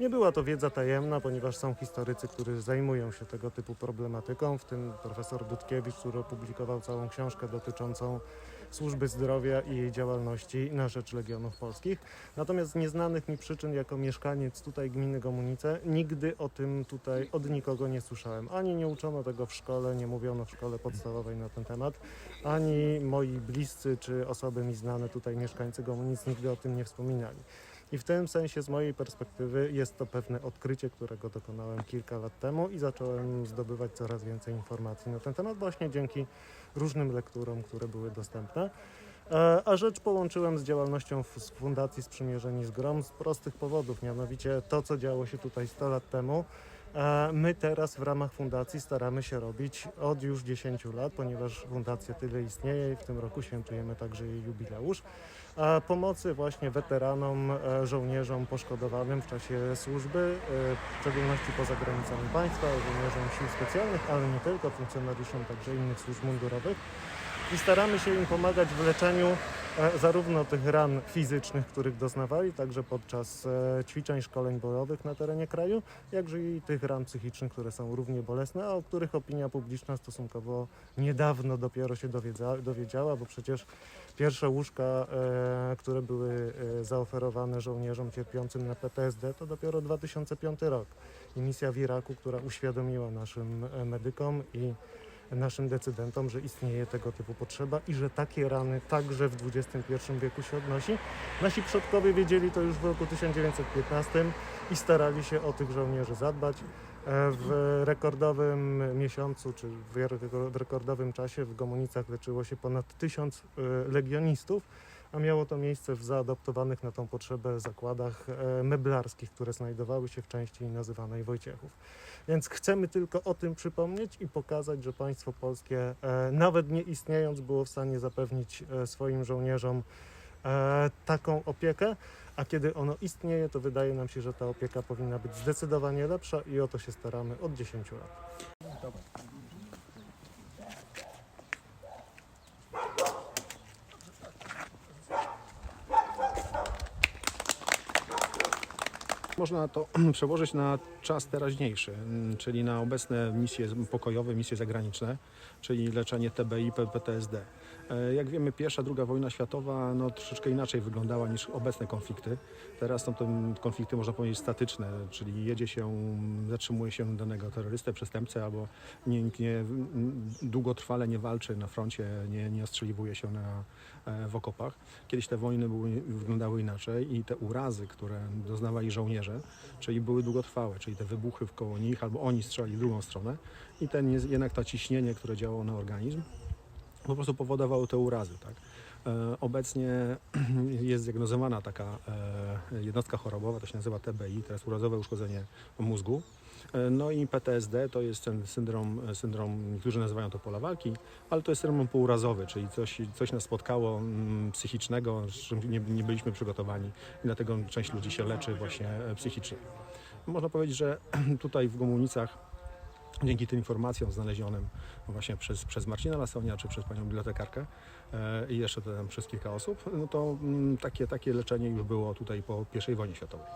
Nie była to wiedza tajemna, ponieważ są historycy, którzy zajmują się tego typu problematyką, w tym profesor Dudkiewicz, który opublikował całą książkę dotyczącą służby zdrowia i jej działalności na rzecz Legionów Polskich. Natomiast z nieznanych mi przyczyn, jako mieszkaniec tutaj gminy Gomunice, nigdy o tym tutaj od nikogo nie słyszałem. Ani nie uczono tego w szkole, nie mówiono w szkole podstawowej na ten temat, ani moi bliscy czy osoby mi znane tutaj, mieszkańcy Gomunic, nigdy o tym nie wspominali. I w tym sensie, z mojej perspektywy, jest to pewne odkrycie, którego dokonałem kilka lat temu i zacząłem zdobywać coraz więcej informacji na ten temat, właśnie dzięki różnym lekturom, które były dostępne. E, A rzecz połączyłem z działalnością z Fundacji Sprzymierzeni z Grom z prostych powodów, mianowicie to, co działo się tutaj 100 lat temu. e, My teraz w ramach fundacji staramy się robić od już 10 lat, ponieważ fundacja tyle istnieje i w tym roku świętujemy także jej jubileusz. Pomocy właśnie weteranom, e, żołnierzom poszkodowanym w czasie służby, e, w szczególności poza granicami państwa, żołnierzom sił specjalnych, ale nie tylko, funkcjonariuszom także innych służb mundurowych i staramy się im pomagać w leczeniu e, zarówno tych ran fizycznych, których doznawali, także podczas e, ćwiczeń, szkoleń bojowych na terenie kraju, jakże i tych ran psychicznych, które są równie bolesne, a o których opinia publiczna stosunkowo niedawno dopiero się dowiedziała, bo przecież pierwsze łóżka, e, które były zaoferowane żołnierzom cierpiącym na PTSD, to dopiero 2005 rok. I misja w Iraku, która uświadomiła naszym medykom i naszym decydentom, że istnieje tego typu potrzeba i że takie rany także w XXI wieku się odnosi. Nasi przodkowie wiedzieli to już w roku 1915 i starali się o tych żołnierzy zadbać. E, W rekordowym miesiącu, czy w re- rekordowym czasie w Gomunicach leczyło się ponad tysiąc e, legionistów, a miało to miejsce w zaadoptowanych na tą potrzebę zakładach e, meblarskich, które znajdowały się w części nazywanej Wojciechów. Więc chcemy tylko o tym przypomnieć i pokazać, że państwo polskie, e, nawet nie istniejąc, było w stanie zapewnić e, swoim żołnierzom taką opiekę, a kiedy ono istnieje, to wydaje nam się, że ta opieka powinna być zdecydowanie lepsza i o to się staramy od 10 lat. Można to przełożyć na czas teraźniejszy, mm, czyli na obecne misje pokojowe, misje zagraniczne, czyli leczenie TBI, PTSD. E, Jak wiemy, pierwsza, druga wojna światowa no, troszeczkę inaczej wyglądała niż obecne konflikty. Teraz są to mm, konflikty, można powiedzieć, statyczne, czyli jedzie się, zatrzymuje się danego terrorystę, przestępcę, albo nie, nie, długotrwale nie walczy na froncie, nie, nie ostrzeliwuje się na, e, w okopach. Kiedyś te wojny były, wyglądały inaczej i te urazy, które doznawali żołnierze, czyli były długotrwałe, czyli te wybuchy wkoło nich, albo oni strzelali w drugą stronę i ten jednak to ciśnienie, które działało na organizm, po prostu powodowało te urazy. Tak? E, obecnie jest zdiagnozowana taka e, jednostka chorobowa, to się nazywa TBI, jest urazowe uszkodzenie mózgu. E, No i PTSD to jest ten syndrom, syndrom, niektórzy nazywają to pola walki, ale to jest syndrom półurazowy, czyli coś, coś nas spotkało mm, psychicznego, z czym nie, nie byliśmy przygotowani i dlatego część ludzi się leczy właśnie psychicznie. Można powiedzieć, że tutaj w Gomunicach dzięki tym informacjom znalezionym właśnie przez, przez Marcina Lasonia czy przez panią bibliotekarkę e, i jeszcze tam przez kilka osób, no to mm, takie, takie leczenie już było tutaj po I wojnie światowej.